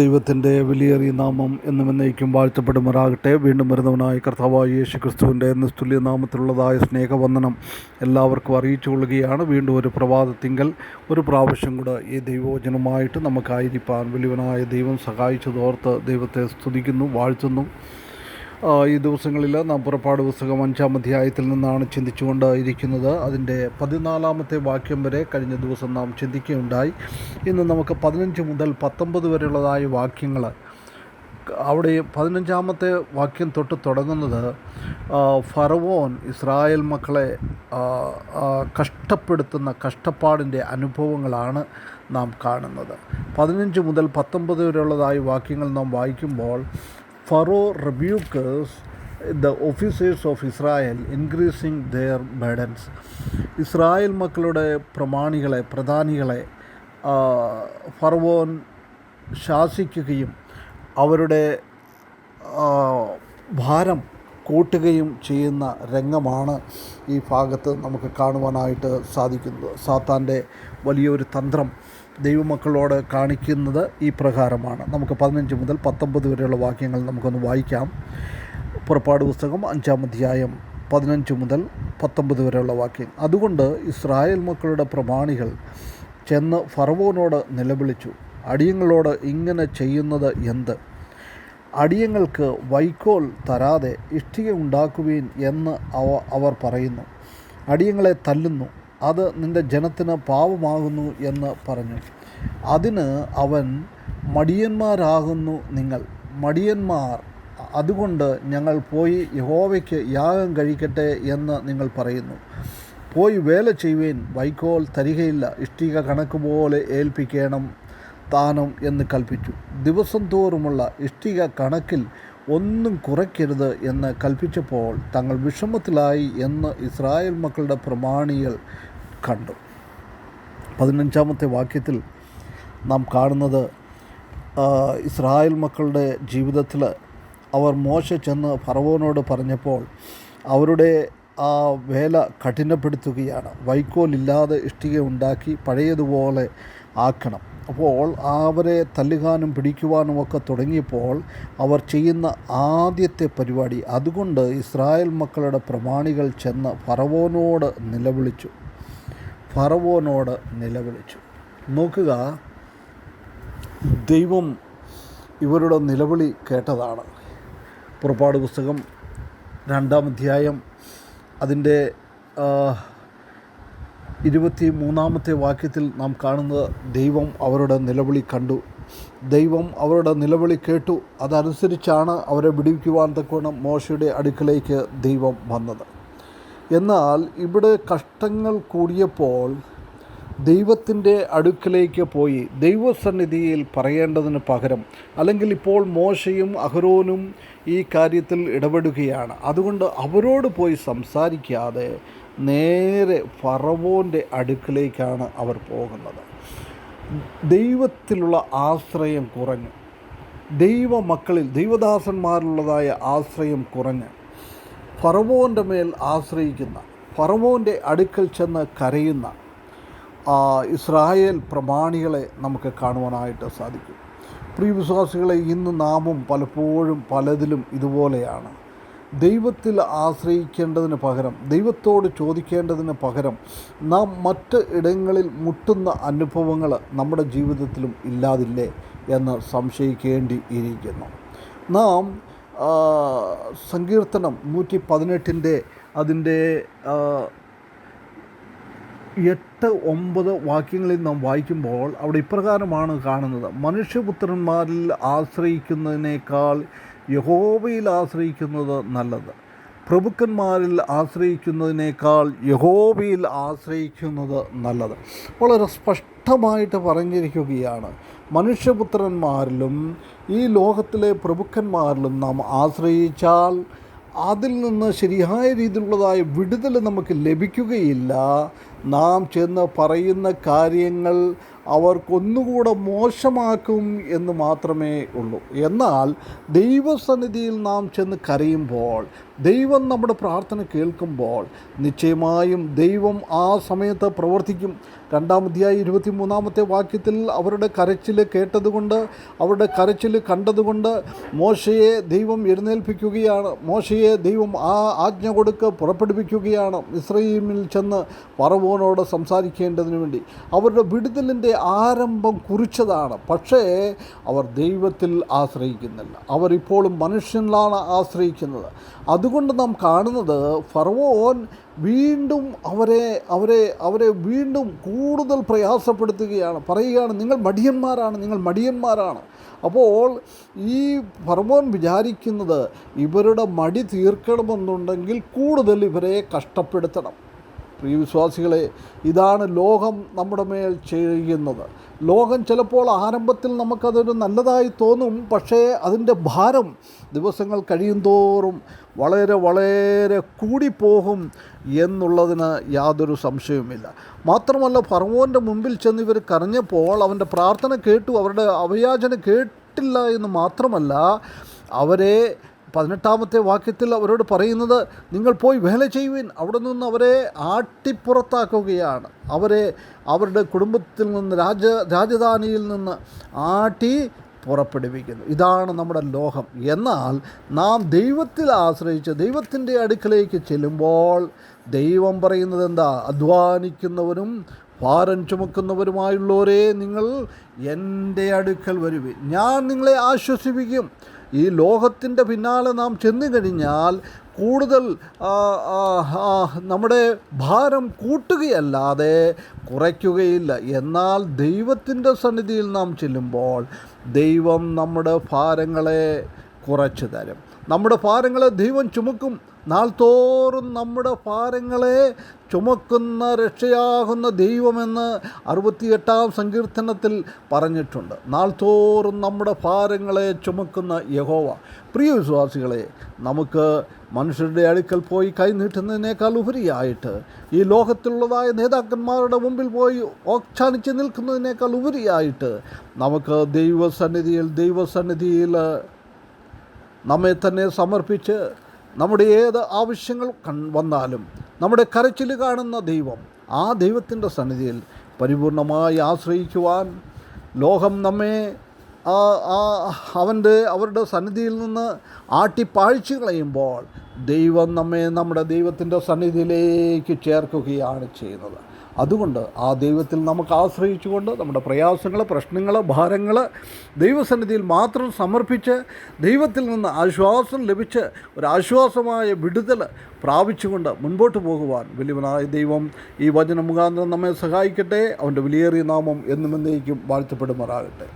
ദൈവത്തിന്റെ വിലയേറിയ നാമം എന്നും എന്നേക്കും വാഴ്ത്തപ്പെടുമാറാകട്ടെ. വീണ്ടും വരുന്നവനായ കർത്താവായ യേശു ക്രിസ്തുവിന്റെ നിസ്തുല്യ നാമത്തിലുള്ളതായ സ്നേഹവന്ദനം എല്ലാവർക്കും അറിയിച്ചു കൊള്ളുകയാണ് വീണ്ടും ഒരു പ്രഭാതത്തിങ്കൽ ഒരു പ്രാവശ്യം കൂടെ ഈ ദൈവവചനമായിട്ട് നമുക്കായിരിക്കാൻ വലിയവനായ ദൈവം സഹായിച്ചതോർത്ത് ദൈവത്തെ സ്തുതിക്കുന്നു വാഴ്ത്തുന്നു. ഈ ദിവസങ്ങളിൽ നാം പുറപ്പാട് പുസ്തകം അഞ്ചാം അധ്യായത്തിൽ നിന്നാണ് ചിന്തിച്ചുകൊണ്ട് ഇരിക്കുന്നത് അതിന്റെ പതിനാലാമത്തെ വാക്യം വരെ കഴിഞ്ഞ ദിവസം നാം ചിന്തിക്കുകയുണ്ടായി. ഇന്ന് നമുക്ക് പതിനഞ്ച് മുതൽ പത്തൊമ്പത് വരെയുള്ളതായ വാക്യങ്ങൾ. അവിടെ പതിനഞ്ചാമത്തെ വാക്യം തൊട്ട് തുടങ്ങുന്നത് ഫറവോൻ ഇസ്രായേൽ മക്കളെ കഷ്ടപ്പെടുത്തുന്ന കഷ്ടപ്പാടിന്റെ അനുഭവങ്ങളാണ് നാം കാണുന്നത്. പതിനഞ്ച് മുതൽ പത്തൊമ്പത് വരെയുള്ളതായ വാക്യങ്ങൾ നാം വായിക്കുമ്പോൾ Pharaoh rebukers the officers of Israel increasing their burdens. Israel മക്കളുടെ പ്രമാണികളെ പ്രധാനികളെ ഫർവോൻ ശാസിക്കുകയും അവരുടെ ഭാരം കൂട്ടുകയും ചെയ്യുന്ന രംഗമാണ് ഈ ഭാഗത്ത് നമുക്ക് കാണുവാനായിട്ട് സാധിക്കുന്നത് സാത്താന്റെ വലിയൊരു തന്ത്രം ദൈവമക്കളോട് കാണിക്കുന്നത് ഈ പ്രകാരമാണ്. നമുക്ക് പതിനഞ്ച് മുതൽ പത്തൊമ്പത് വരെയുള്ള വാക്യങ്ങൾ നമുക്കൊന്ന് വായിക്കാം. പുറപ്പാട് പുസ്തകം അഞ്ചാം അധ്യായം പതിനഞ്ച് മുതൽ പത്തൊമ്പത് വരെയുള്ള വാക്യം. അതുകൊണ്ട് ഇസ്രായേൽ മക്കളുടെ പ്രമാണികൾ ചെന്ന് ഫറവോനോട് നിലവിളിച്ചു അടിയങ്ങളോട് ഇങ്ങനെ ചെയ്യുന്നത് എന്ത്? അടിയങ്ങൾക്ക് വൈക്കോൽ തരാതെ ഇഷ്ടിക ഉണ്ടാക്കുവീൻ എന്ന് അവ അവർ പറയുന്നു. അടിയങ്ങളെ തല്ലുന്നു അത് നിന്റെ ജനത്തിന് പാവമാകുന്നു എന്ന് പറഞ്ഞു. അതിന് അവൻ മടിയന്മാരാകുന്നു നിങ്ങൾ. മടിയന്മാർ അതുകൊണ്ട് ഞങ്ങൾ പോയി യഹോവയ്ക്ക് യാഗം കഴിക്കട്ടെ എന്ന് നിങ്ങൾ പറയുന്നു. പോയി വേല ചെയ്യുവേൻ. വൈക്കോൽ തരികയില്ല. ഇഷ്ടിക കണക്ക് പോലെ ഏൽപ്പിക്കണം താനം എന്ന് കൽപ്പിച്ചു. ദിവസം തോറുമുള്ള ഇഷ്ടിക കണക്കിൽ ഒന്നും കുറയ്ക്കരുത് എന്ന് കൽപ്പിച്ചപ്പോൾ തങ്ങൾ വിഷമത്തിലായി എന്ന് ഇസ്രായേൽ മക്കളുടെ പ്രമാണികൾ കണ്ടു. പതിനഞ്ചാമത്തെ വാക്യത്തിൽ നാം കാണുന്നത് ഇസ്രായേൽ മക്കളുടെ ജീവിതത്തിൽ അവർ മോശ ചെന്ന് ഫറവോനോട് പറഞ്ഞപ്പോൾ അവരുടെ ആ വേല കഠിനപ്പെടുത്തുകയാണ്. വൈക്കോലില്ലാതെ ഇഷ്ടിക ഉണ്ടാക്കി പഴയതുപോലെ ആക്കണം. അപ്പോൾ അവരെ തല്ലുകാനും പിടിക്കുവാനും ഒക്കെ തുടങ്ങിയപ്പോൾ അവർ ചെയ്യുന്ന ആദ്യത്തെ പരിപാടി. അതുകൊണ്ട് ഇസ്രായേൽ മക്കളുടെ പ്രമാണികൾ ചെന്ന് ഫറവോനോട് നിലവിളിച്ചു. ഫറവോനോട് നിലവിളിച്ചു. നോക്കുക ദൈവം ഇവരുടെ നിലവിളി കേട്ടതാണ്. പുറപ്പാട് പുസ്തകം രണ്ടാം അധ്യായം അതിന്റെ ഇരുപത്തി മൂന്നാമത്തെ വാക്യത്തിൽ നാം കാണുന്നത് ദൈവം അവരുടെ നിലവിളി കണ്ടു. ദൈവം അവരുടെ നിലവിളി കേട്ടു. അതനുസരിച്ചാണ് അവരെ വിടിവിക്കുവാൻ തക്കവണ്ണം മോശയുടെ അടുക്കലേക്ക് ദൈവം വന്നത്. എന്നാൽ ഇവിടെ കഷ്ടങ്ങൾ കൂടിയപ്പോൾ ദൈവത്തിന്റെ അടുക്കലേക്ക് പോയി ദൈവസന്നിധിയിൽ പറയേണ്ടതിന് പകരം അല്ലെങ്കിൽ ഇപ്പോൾ മോശയും അഹ്റോനും ഈ കാര്യത്തിൽ ഇടപെടുകയാണ്. അതുകൊണ്ട് അവരോട് പോയി സംസാരിക്കാതെ നേരെ ഫറവോന്റെ അടുക്കലേക്കാണ് അവർ പോകുന്നത്. ദൈവത്തിലുള്ള ആശ്രയം കുറഞ്ഞു. ദൈവമക്കളിൽ ദൈവദാസന്മാരിലുള്ളതായ ആശ്രയം കുറഞ്ഞ്. ഫറവോന്റെ മേൽ ആശ്രയിക്കുന്ന ഫറവോന്റെ അടുക്കൽ ചെന്ന് കരയുന്ന ഇസ്രായേൽ പ്രമാണികളെ നമുക്ക് കാണുവാനായിട്ട് സാധിക്കും. പ്രിയ വിശ്വാസികളെ ഇന്ന് നാമും പലപ്പോഴും പലതിലും ഇതുപോലെയാണ്. ദൈവത്തിൽ ആശ്രയിക്കേണ്ടതിന് പകരം ദൈവത്തോട് ചോദിക്കേണ്ടതിന് പകരം നാം മറ്റ് ഇടങ്ങളിൽ മുട്ടുന്ന അനുഭവങ്ങൾ നമ്മുടെ ജീവിതത്തിലും ഇല്ലാതില്ലേ എന്ന് സംശയിക്കേണ്ടിയിരിക്കുന്നു. നാം സങ്കീർത്തനം നൂറ്റി പതിനെട്ടിന്റെ അതിന്റെ എട്ട് ഒമ്പത് വാക്യങ്ങളിൽ നാം വായിക്കുമ്പോൾ അവിടെ ഇപ്രകാരമാണ് കാണുന്നത്. മനുഷ്യപുത്രന്മാരിൽ ആശ്രയിക്കുന്നതിനേക്കാൾ യഹോവയിൽ ആശ്രയിക്കുന്നത് നല്ലത്. പ്രഭുക്കന്മാരിൽ ആശ്രയിക്കുന്നതിനേക്കാൾ യഹോവയിൽ ആശ്രയിക്കുന്നത് നല്ലത്. വളരെ സ്പഷ്ടമായിട്ട് പറഞ്ഞിരിക്കുകയാണ്. മനുഷ്യപുത്രന്മാരിലും ഈ ലോകത്തിലെ പ്രഭുക്കന്മാരിലും നാം ആശ്രയിച്ചാൽ അതിൽ നിന്ന് ശരിയായ രീതിയിലുള്ളതായ വിടുതൽ നമുക്ക് ലഭിക്കുകയില്ല. നാം ചെന്ന് പറയുന്ന കാര്യങ്ങൾ അവർക്കൊന്നുകൂടെ മോശമാക്കും എന്ന് മാത്രമേ ഉള്ളൂ. എന്നാൽ ദൈവസന്നിധിയിൽ നാം ചെന്ന് കരയുമ്പോൾ ദൈവം നമ്മുടെ പ്രാർത്ഥന കേൾക്കുമ്പോൾ നിശ്ചയമായും ദൈവം ആ സമയത്ത് പ്രവർത്തിക്കും. രണ്ടാം അധ്യായ ഇരുപത്തി മൂന്നാമത്തെ വാക്യത്തിൽ അവരുടെ കരച്ചിൽ കേട്ടതുകൊണ്ട് അവരുടെ കരച്ചിൽ കണ്ടതുകൊണ്ട് മോശയെ ദൈവം എഴുന്നേൽപ്പിക്കുകയാണ്. മോശയെ ദൈവം ആ ആജ്ഞ കൊടുക്ക് പുറപ്പെടുവിക്കുകയാണ്. ഇസ്രയേമിൽ ചെന്ന് പറവോനോട് സംസാരിക്കേണ്ടതിന് വേണ്ടി. അവരുടെ വിടുതലിന്റെ ആരംഭം കുറിച്ചതാണ്. പക്ഷേ അവർ ദൈവത്തിൽ ആശ്രയിക്കുന്നില്ല. അവരിപ്പോഴും മനുഷ്യനിലാണ് ആശ്രയിക്കുന്നത്. അതുകൊണ്ട് നാം കാണുന്നത് ഫർവോൻ വീണ്ടും അവരെ അവരെ അവരെ വീണ്ടും കൂടുതൽ പ്രയാസപ്പെടുത്തുകയാണ്. പറയുകയാണ് നിങ്ങൾ മടിയന്മാരാണ് നിങ്ങൾ മടിയന്മാരാണ്. അപ്പോൾ ഈ ഫർമോൻ വിചാരിക്കുന്നത് ഇവരുടെ മടി തീർക്കണമെന്നുണ്ടെങ്കിൽ കൂടുതൽ ഇവരെ കഷ്ടപ്പെടുത്തണം. പ്രിയ വിശ്വാസികളെ ഇതാണ് ലോകം നമ്മുടെ മേൽ ചെയ്യുന്നത്. ലോകം ചിലപ്പോൾ ആരംഭത്തിൽ നമുക്കതൊരു നല്ലതായി തോന്നും പക്ഷേ അതിന്റെ ഭാരം ദിവസങ്ങൾ കഴിയുന്തോറും വളരെ വളരെ കൂടിപ്പോകും എന്നുള്ളതിന് യാതൊരു സംശയവുമില്ല. മാത്രമല്ല ഫറവോന്റെ മുമ്പിൽ ചെന്ന് ഇവർ കരഞ്ഞപ്പോൾ അവന്റെ പ്രാർത്ഥന കേട്ടു അവരുടെ അവയാചന കേട്ടില്ല എന്ന് മാത്രമല്ല അവരെ പതിനെട്ടാമത്തെ വാക്യത്തിൽ അവരോട് പറയുന്നത് നിങ്ങൾ പോയി വേല ചെയ്യുവിൻ. അവിടെ നിന്ന് അവരെ ആട്ടിപ്പുറത്താക്കുകയാണ്. അവരെ അവരുടെ കുടുംബത്തിൽ നിന്ന് രാജ രാജധാനിയിൽ നിന്ന് ആട്ടി പുറപ്പെടുവിക്കുന്നു. ഇതാണ് നമ്മുടെ ലോഹം. എന്നാൽ നാം ദൈവത്തിൽ ആശ്രയിച്ച് ദൈവത്തിന്റെ അടുക്കലേക്ക് ചെല്ലുമ്പോൾ ദൈവം പറയുന്നത് എന്താ? അധ്വാനിക്കുന്നവരും ഭാരം ചുമക്കുന്നവരുമായുള്ളവരെ നിങ്ങൾ എന്റെ അടുക്കൽ വരുവിൻ. ഞാൻ നിങ്ങളെ ആശ്വസിപ്പിക്കും. ഈ ലോകത്തിന്റെ പിന്നാലെ നാം ചെന്നു കഴിഞ്ഞാൽ കൂടുതൽ നമ്മുടെ ഭാരം കൂട്ടുകയല്ലാതെ കുറയ്ക്കുകയില്ല. എന്നാൽ ദൈവത്തിന്റെ സന്നിധിയിൽ നാം ചെല്ലുമ്പോൾ ദൈവം നമ്മുടെ ഭാരങ്ങളെ കുറച്ച് തരും നമ്മുടെ ഭാരങ്ങളെ ദൈവം ചുമക്കും. നാൾ തോറും നമ്മുടെ ഭാരങ്ങളെ ചുമക്കുന്ന രക്ഷയാകുന്ന ദൈവമെന്ന് അറുപത്തിയെട്ടാം സങ്കീർത്തനത്തിൽ പറഞ്ഞിട്ടുണ്ട്. നാൾ തോറും നമ്മുടെ ഭാരങ്ങളെ ചുമക്കുന്ന യഹോവ. പ്രിയ വിശ്വാസികളെ നമുക്ക് മനുഷ്യരുടെ അടുക്കൽ പോയി കൈ നീട്ടുന്നതിനേക്കാൾ ഉപരിയായിട്ട് ഈ ലോകത്തിലുള്ളതായ നേതാക്കന്മാരുടെ മുമ്പിൽ പോയി ഓക്ഷാനിച്ച് നിൽക്കുന്നതിനേക്കാൾ ഉപരിയായിട്ട് നമുക്ക് ദൈവസന്നിധിയിൽ ദൈവസന്നിധിയിൽ നമ്മെ തന്നെ സമർപ്പിച്ച് നമ്മുടെ ഏത് ആവശ്യങ്ങൾ കൺ വന്നാലും നമ്മുടെ കരച്ചിൽ കാണുന്ന ദൈവം ആ ദൈവത്തിന്റെ സന്നിധിയിൽ പരിപൂർണമായി ആശ്രയിക്കുവാൻ ലോകം നമ്മെ അവന്റെ അവരുടെ സന്നിധിയിൽ നിന്ന് ആട്ടിപ്പാഴ്ച കളയുമ്പോൾ ദൈവം നമ്മെ നമ്മുടെ ദൈവത്തിന്റെ സന്നിധിയിലേക്ക് ചേർക്കുകയാണ് ചെയ്യുന്നത്. അതുകൊണ്ട് ആ ദൈവത്തിൽ നമുക്ക് ആശ്രയിച്ചുകൊണ്ട് നമ്മുടെ പ്രയാസങ്ങൾ പ്രശ്നങ്ങൾ ഭാരങ്ങൾ ദൈവസന്നിധിയിൽ മാത്രം സമർപ്പിച്ച് ദൈവത്തിൽ നിന്ന് ആശ്വാസം ലഭിച്ച് ഒരാശ്വാസമായ വിടുതൽ പ്രാപിച്ചുകൊണ്ട് മുൻപോട്ട് പോകുവാൻ വലിയവനായ ദൈവം ഈ വചന മുഖാന്തരം നമ്മെ സഹായിക്കട്ടെ. അവന്റെ വിലയേറിയ നാമം എന്നും എന്നേക്കും വാഴ്ത്തപ്പെടുമാറാകട്ടെ.